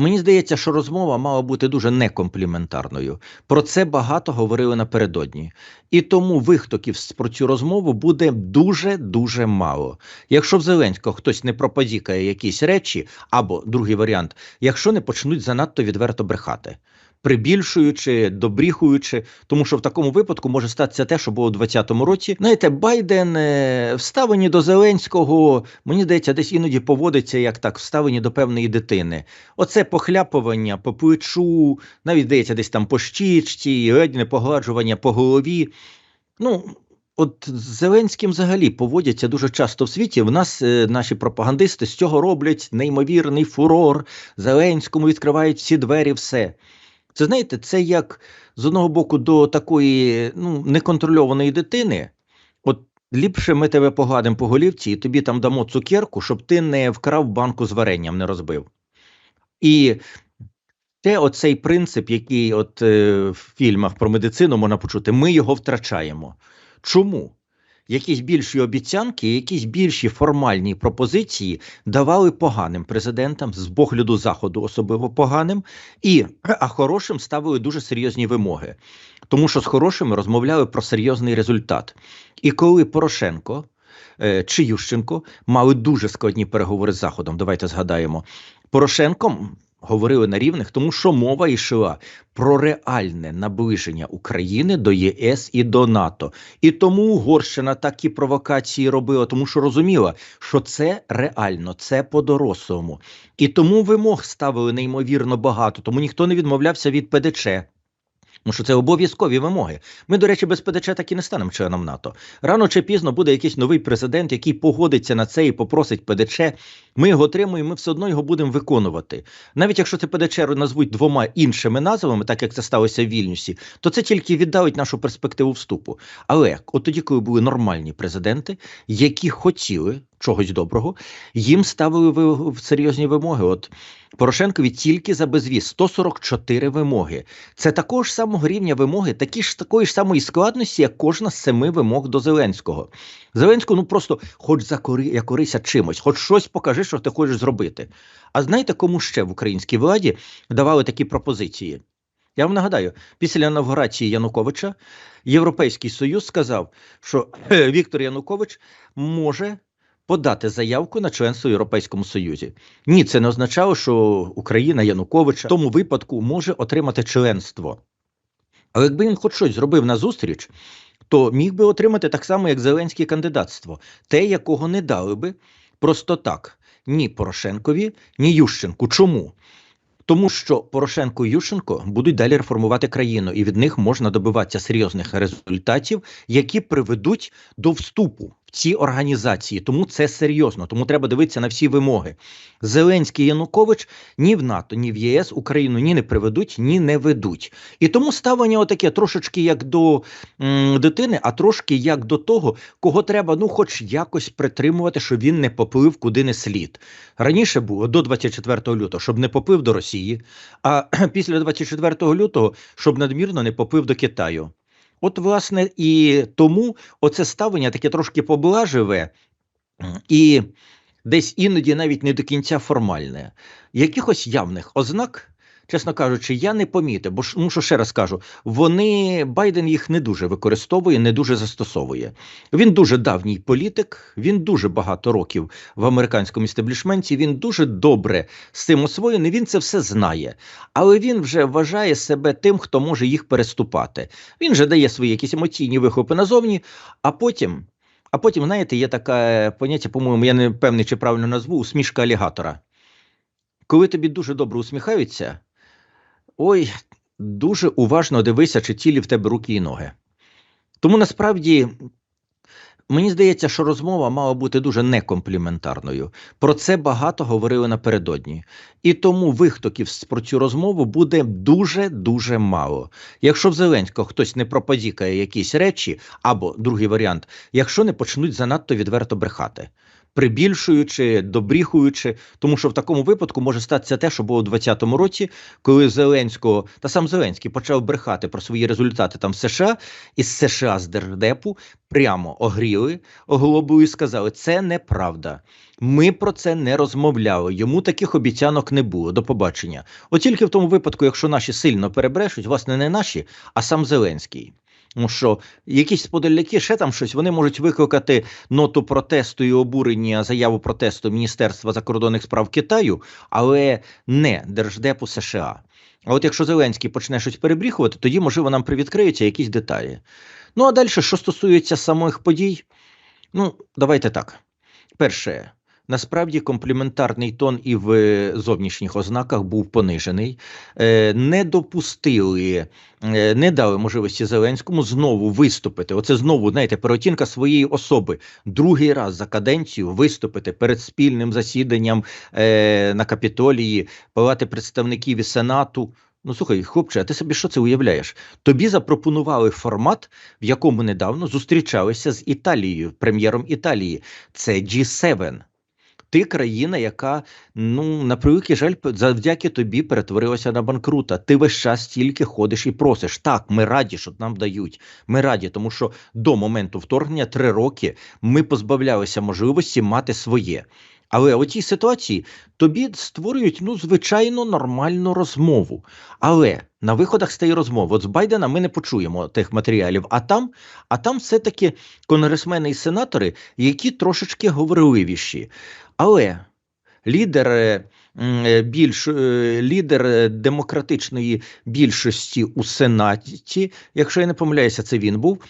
Мені здається, що розмова мала бути дуже некомпліментарною. Про це багато говорили напередодні. І тому вихтоків про цю розмову буде дуже дуже мало. Якщо в Зеленського хтось не пропозікає якісь речі, або другий варіант, якщо не почнуть занадто відверто брехати. Прибільшуючи, добріхуючи, тому що в такому випадку може статися те, що було у 2020 році. Знаєте, Байден е, вставлені до Зеленського, мені здається, десь іноді поводиться як так, вставлені до певної дитини. Оце похляпування по плечу, навіть здається, десь там по щічці, ледь не погладжування по голові. Ну, от з Зеленським взагалі поводяться дуже часто в світі. В нас е, наші пропагандисти з цього роблять неймовірний фурор. Зеленському відкривають всі двері, все. Це знаєте, це як з одного боку до такої ну, неконтрольованої дитини. От ліпше ми тебе погладимо по голівці і тобі там дамо цукерку, щоб ти не вкрав банку з варенням, не розбив. І це оцей принцип, який от е, в фільмах про медицину можна почути, ми його втрачаємо. Чому? Якісь більші обіцянки, якісь більші формальні пропозиції давали поганим президентам з погляду заходу, особливо поганим, і а хорошим ставили дуже серйозні вимоги, тому що з хорошими розмовляли про серйозний результат. І коли Порошенко е, чи Ющенко мали дуже складні переговори з Заходом, давайте згадаємо, Порошенко говорили на рівних, тому що мова йшла про реальне наближення України до ЄС і до НАТО. І тому Угорщина такі провокації робила, тому що розуміла, що це реально, це по-дорослому. І тому вимог ставили неймовірно багато, тому ніхто не відмовлявся від ПДЧ. Тому що це обов'язкові вимоги. Ми, до речі, без ПДЧ так і не станемо членом НАТО. Рано чи пізно буде якийсь новий президент, який погодиться на це і попросить ПДЧ. Ми його отримуємо, ми все одно його будемо виконувати. Навіть якщо це ПДЧ назвуть двома іншими назвами, так як це сталося в Вільнюсі, то це тільки віддалить нашу перспективу вступу. Але от тоді, коли були нормальні президенти, які хотіли чогось доброго, їм ставили ви- серйозні вимоги. От Порошенкові тільки за безвіз 144 вимоги. Це такого ж самого рівня вимоги, такі ж такої ж самої складності, як кожна з семи вимог до Зеленського. Зеленського, ну просто хоч закори, якорися чимось, хоч щось покажи, що ти хочеш зробити. А знаєте, кому ще в українській владі давали такі пропозиції? Я вам нагадаю, після інавгурації Януковича Європейський Союз сказав, що е, Віктор Янукович може подати заявку на членство в Європейському Союзі. Ні, це не означало, що Україна Януковича в тому випадку може отримати членство. Але якби він хоч щось зробив на зустріч, то міг би отримати так само, як Зеленське кандидатство, те, якого не дали би просто так ні Порошенкові, ні Ющенку. Чому? Тому що Порошенко і Ющенко будуть далі реформувати країну, і від них можна добиватися серйозних результатів, які приведуть до вступу ці організації. Тому це серйозно. Тому треба дивитися на всі вимоги. Зеленський Янукович ні в НАТО, ні в ЄС Україну ні не приведуть, ні не ведуть. І тому ставлення отаке трошечки як до м, дитини, а трошки як до того, кого треба, ну, хоч якось притримувати, щоб він не поплив куди не слід. Раніше було до 24 лютого, щоб не поплив до Росії, а після 24 лютого, щоб надмірно не поплив до Китаю. От, власне, і тому оце ставлення таке трошки поблаживе і десь іноді навіть не до кінця формальне. Якихось явних ознак, чесно кажучи, я не помітив, бо ну, ще раз кажу, вони Байден їх не дуже використовує, не дуже застосовує. Він дуже давній політик, він дуже багато років в американському істеблішменті. Він дуже добре з цим освоєний. Він це все знає, але він вже вважає себе тим, хто може їх переступати. Він же дає свої якісь емоційні вихопи назовні, а потім. А потім, знаєте, є таке поняття, по-моєму, я не певний, чи правильно назву, усмішка алігатора. Коли тобі дуже добре усміхаються, ой, дуже уважно дивися, чи цілі в тебе руки і ноги. Тому насправді мені здається, що розмова мала бути дуже некомпліментарною. Про це багато говорили напередодні. І тому вихтоків про цю розмову буде дуже дуже мало. Якщо в Зеленського хтось не пропадікає якісь речі, або другий варіант, якщо не почнуть занадто відверто брехати. Прибільшуючи, добріхуючи, тому що в такому випадку може статися те, що було у 2020 році, коли Зеленського та сам Зеленський почав брехати про свої результати там в США, із США з Держдепу прямо огріли оголобою і сказали, це неправда. Ми про це не розмовляли. Йому таких обіцянок не було. До побачення. От тільки в тому випадку, якщо наші сильно перебрешуть, власне, не наші, а сам Зеленський. Що якісь подалляки, ще там щось, вони можуть викликати ноту протесту і обурення заяву протесту Міністерства закордонних справ Китаю, але не Держдепу США. А от якщо Зеленський почне щось перебріхувати, тоді, можливо, нам привідкриються якісь деталі. Ну а далі, що стосується самих подій, ну, давайте так. Перше, Насправді компліментарний тон і в зовнішніх ознаках був понижений, е, не допустили, е, не дали можливості Зеленському знову виступити. Оце знову знаєте, переоцінка своєї особи другий раз за каденцію виступити перед спільним засіданням е, на капітолії, палати представників і сенату. Ну, слухай, хлопче, а ти собі що це уявляєш? Тобі запропонували формат, в якому недавно зустрічалися з Італією, прем'єром Італії. Це G7 ти країна, яка ну на превеликий жаль, завдяки тобі перетворилася на банкрута. Ти весь час тільки ходиш і просиш. Так, ми раді, що нам дають. Ми раді, тому що до моменту вторгнення три роки ми позбавлялися можливості мати своє. Але у цій ситуації тобі створюють ну звичайно нормальну розмову. Але на виходах з тієї розмови от з Байдена ми не почуємо тих матеріалів. А там, а там все-таки конгресмени і сенатори, які трошечки говорливіші. Але лідер е, більш е, лідер демократичної більшості у Сенаті, якщо я не помиляюся, це він був.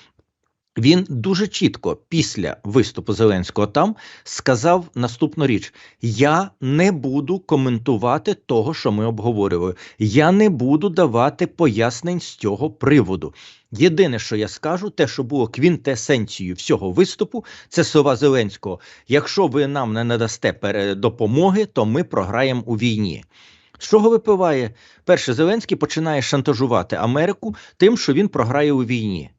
Він дуже чітко після виступу Зеленського там сказав наступну річ: я не буду коментувати того, що ми обговорювали. Я не буду давати пояснень з цього приводу. Єдине, що я скажу, те, що було квінтесенцією всього виступу, це слова Зеленського. Якщо ви нам не надасте допомоги, то ми програємо у війні. З чого випиває? Перше, Зеленський починає шантажувати Америку тим, що він програє у війні.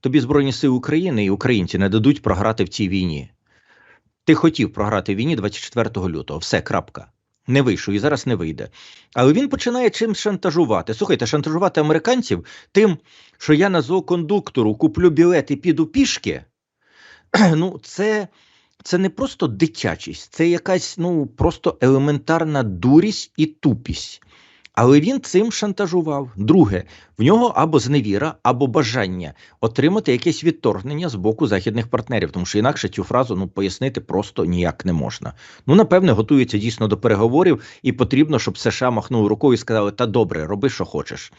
Тобі Збройні Сили України і українці не дадуть програти в цій війні. Ти хотів програти війні 24 лютого. Все, крапка. Не вийшов і зараз не вийде. Але він починає чим шантажувати. Слухайте, шантажувати американців тим, що я на зоокондуктору куплю білет і піду пішки. Ну, це це не просто дитячість, це якась ну, просто елементарна дурість і тупість. Але він цим шантажував. Друге, в нього або зневіра, або бажання отримати якесь відторгнення з боку західних партнерів, тому що інакше цю фразу ну пояснити просто ніяк не можна. Ну напевне, готується дійсно до переговорів, і потрібно, щоб США махнули рукою і сказали: Та добре, роби, що хочеш.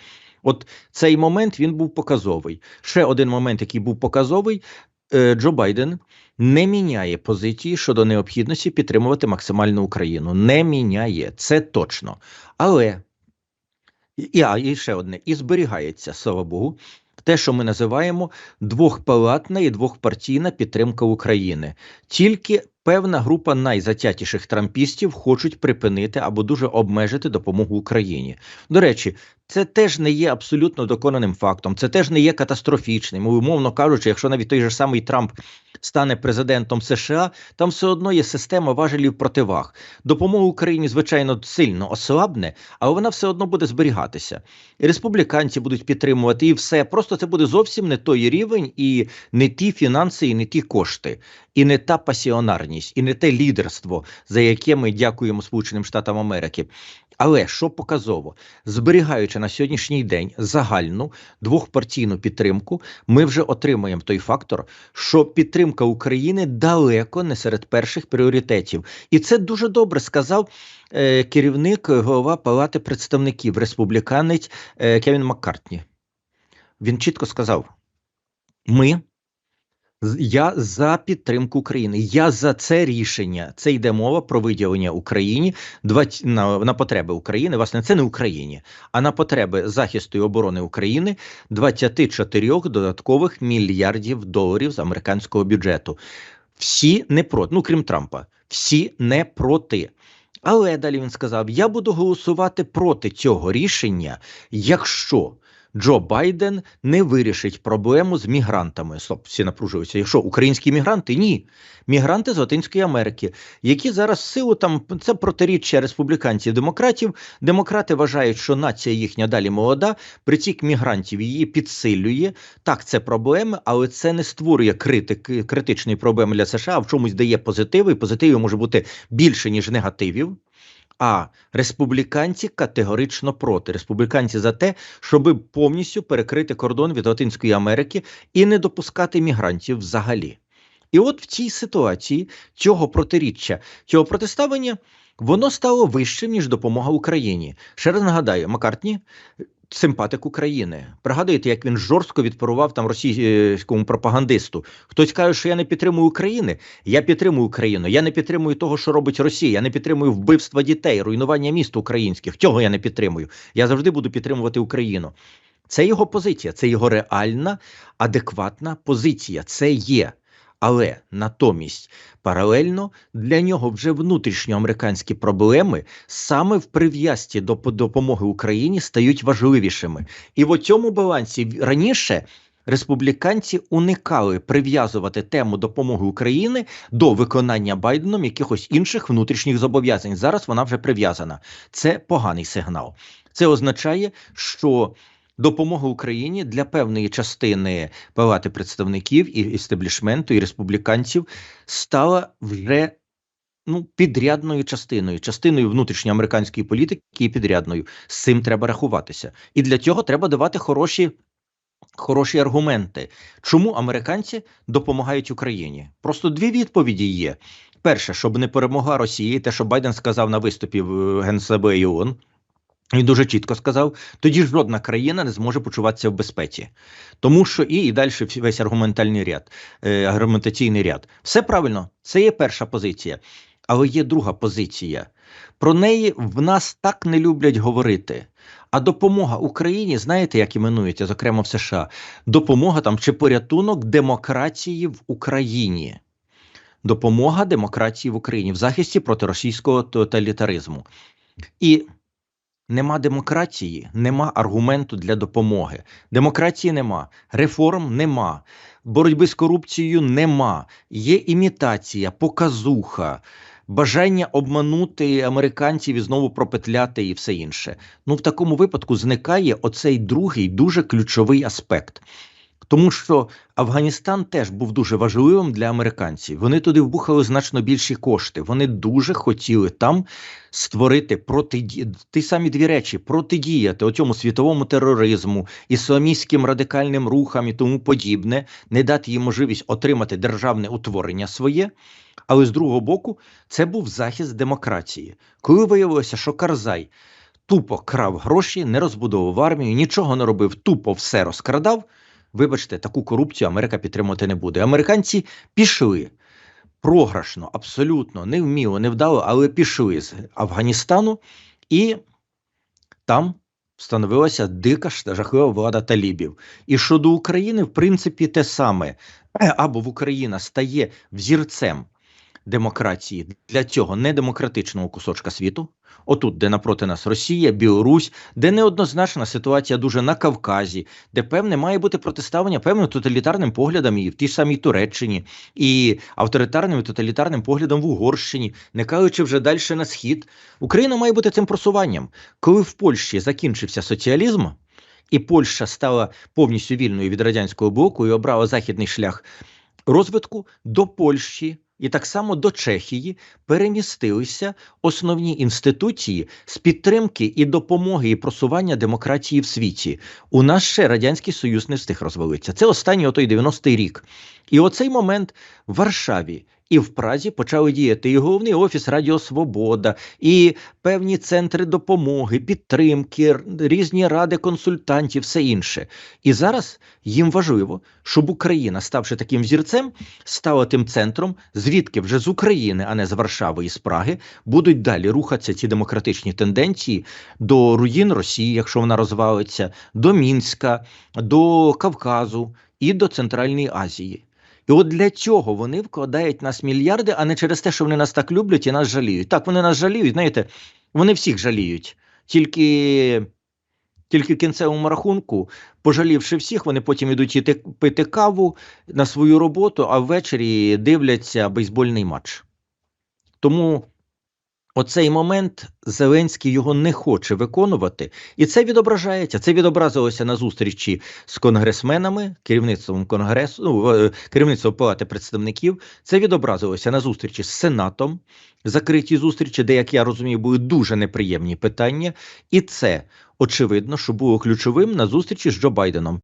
От цей момент він був показовий. Ще один момент, який був показовий. Е, Джо Байден не міняє позиції щодо необхідності підтримувати максимальну Україну. Не міняє це точно. Але і, а, і ще одне, і зберігається, слава Богу, те, що ми називаємо двохпалатна і двохпартійна підтримка України. Тільки певна група найзатятіших трампістів хочуть припинити або дуже обмежити допомогу Україні. До речі, це теж не є абсолютно доконаним фактом, це теж не є катастрофічним. Умовно кажучи, якщо навіть той же самий Трамп стане президентом США, там все одно є система важелів противаг. Допомога Україні, звичайно, сильно ослабне, але вона все одно буде зберігатися. І республіканці будуть підтримувати і все. Просто це буде зовсім не той рівень, і не ті фінанси, і не ті кошти, і не та пасіонарність, і не те лідерство, за яке ми дякуємо Сполученим Штатам Америки. Але що показово, зберігаючи на сьогоднішній день загальну двохпартійну підтримку, ми вже отримаємо той фактор, що підтримка України далеко не серед перших пріоритетів, і це дуже добре сказав е, керівник голова Палати представників республіканець е, Кевін Маккартні. Він чітко сказав: ми я за підтримку України. Я за це рішення. Це йде мова про виділення Україні 20, на, на потреби України. Власне, це не Україні, а на потреби захисту і оборони України 24 додаткових мільярдів доларів з американського бюджету. Всі не проти, ну крім Трампа, всі не проти. Але далі він сказав: я буду голосувати проти цього рішення, якщо Джо Байден не вирішить проблему з мігрантами. Стоп, всі напружуються. Якщо українські мігранти, ні. Мігранти з Латинської Америки, які зараз силу там це протиріччя республіканців демократів. Демократи вважають, що нація їхня далі молода. Притік мігрантів її підсилює. Так, це проблеми, але це не створює критики, критичної проблеми для США. а В чомусь дає позитиви. І позитивів може бути більше ніж негативів. А республіканці категорично проти. Республіканці за те, щоб повністю перекрити кордон від Латинської Америки і не допускати мігрантів взагалі. І от в цій ситуації цього протиріччя, цього протиставлення, воно стало вищим ніж допомога Україні. Ще раз нагадаю, Маккартні симпатик України. Пригадуєте, як він жорстко відпорував там російському пропагандисту. Хтось каже, що я не підтримую України. Я підтримую Україну. Я не підтримую того, що робить Росія. Я не підтримую вбивства дітей, руйнування міст українських. Цього я не підтримую. Я завжди буду підтримувати Україну. Це його позиція, це його реальна, адекватна позиція. Це є. Але натомість паралельно для нього вже внутрішньоамериканські проблеми саме в прив'язці до допомоги Україні стають важливішими. І в цьому балансі раніше. Республіканці уникали прив'язувати тему допомоги України до виконання Байденом якихось інших внутрішніх зобов'язань. Зараз вона вже прив'язана. Це поганий сигнал. Це означає, що допомога Україні для певної частини палати представників і істеблішменту, і республіканців стала вже ну, підрядною частиною, частиною внутрішньоамериканської політики і підрядною. З цим треба рахуватися. І для цього треба давати хороші. Хороші аргументи, чому американці допомагають Україні? Просто дві відповіді є: перше, щоб не перемогла Росія, те, що Байден сказав на виступі в Генсабе ООН, він дуже чітко сказав: тоді жодна країна не зможе почуватися в безпеці, тому що і і далі весь аргументальний ряд, е, аргументаційний ряд. Все правильно, це є перша позиція, але є друга позиція. Про неї в нас так не люблять говорити. А допомога Україні, знаєте, як іменується, зокрема в США, допомога там чи порятунок демократії в Україні. Допомога демократії в Україні в захисті проти російського тоталітаризму. І Нема демократії, нема аргументу для допомоги. Демократії нема, реформ нема, боротьби з корупцією нема. Є імітація, показуха, бажання обманути американців і знову пропетляти і все інше. Ну в такому випадку зникає оцей другий дуже ключовий аспект. Тому що Афганістан теж був дуже важливим для американців. Вони туди вбухали значно більші кошти. Вони дуже хотіли там створити протиді... ті самі дві речі, протидіяти цьому світовому тероризму, ісламістським радикальним рухам і тому подібне, не дати їм можливість отримати державне утворення своє. Але з другого боку, це був захист демократії. Коли виявилося, що Карзай тупо крав гроші, не розбудовував армію, нічого не робив, тупо все розкрадав. Вибачте, таку корупцію Америка підтримувати не буде. Американці пішли програшно, абсолютно невміло, невдало, але пішли з Афганістану, і там встановилася дика жахлива влада талібів. І щодо України, в принципі, те саме або в Україна стає взірцем демократії для цього недемократичного кусочка світу. Отут, де напроти нас Росія, Білорусь, де неоднозначна ситуація дуже на Кавказі, де певне має бути протиставлення певним тоталітарним поглядам і в тій самій Туреччині, і авторитарним і тоталітарним поглядом в Угорщині, не кажучи вже далі на схід, Україна має бути цим просуванням. Коли в Польщі закінчився соціалізм, і Польща стала повністю вільною від радянського блоку і обрала західний шлях розвитку до Польщі. І так само до Чехії перемістилися основні інституції з підтримки і допомоги і просування демократії в світі. У нас ще радянський союз не встиг розвалитися. Це останній отой 90-й рік. І оцей момент в Варшаві і в Празі почали діяти і головний офіс Радіо Свобода, і певні центри допомоги, підтримки, різні ради консультантів, все інше. І зараз їм важливо, щоб Україна, ставши таким зірцем, стала тим центром, звідки вже з України, а не з Варшави і з Праги, будуть далі рухатися ці демократичні тенденції до руїн Росії, якщо вона розвалиться, до Мінська, до Кавказу і до Центральної Азії. І от для цього вони вкладають нас мільярди, а не через те, що вони нас так люблять і нас жаліють. Так, вони нас жаліють, знаєте, вони всіх жаліють. Тільки Тільки в кінцевому рахунку, пожалівши всіх, вони потім йдуть іти пити каву на свою роботу, а ввечері дивляться бейсбольний матч. Тому оцей момент Зеленський його не хоче виконувати, і це відображається. Це відобразилося на зустрічі з конгресменами, керівництвом конгресу, ну, е, керівництвом палати представників. Це відобразилося на зустрічі з Сенатом, закриті зустрічі, де, як я розумію, були дуже неприємні питання. І це очевидно, що було ключовим на зустрічі з Джо Байденом.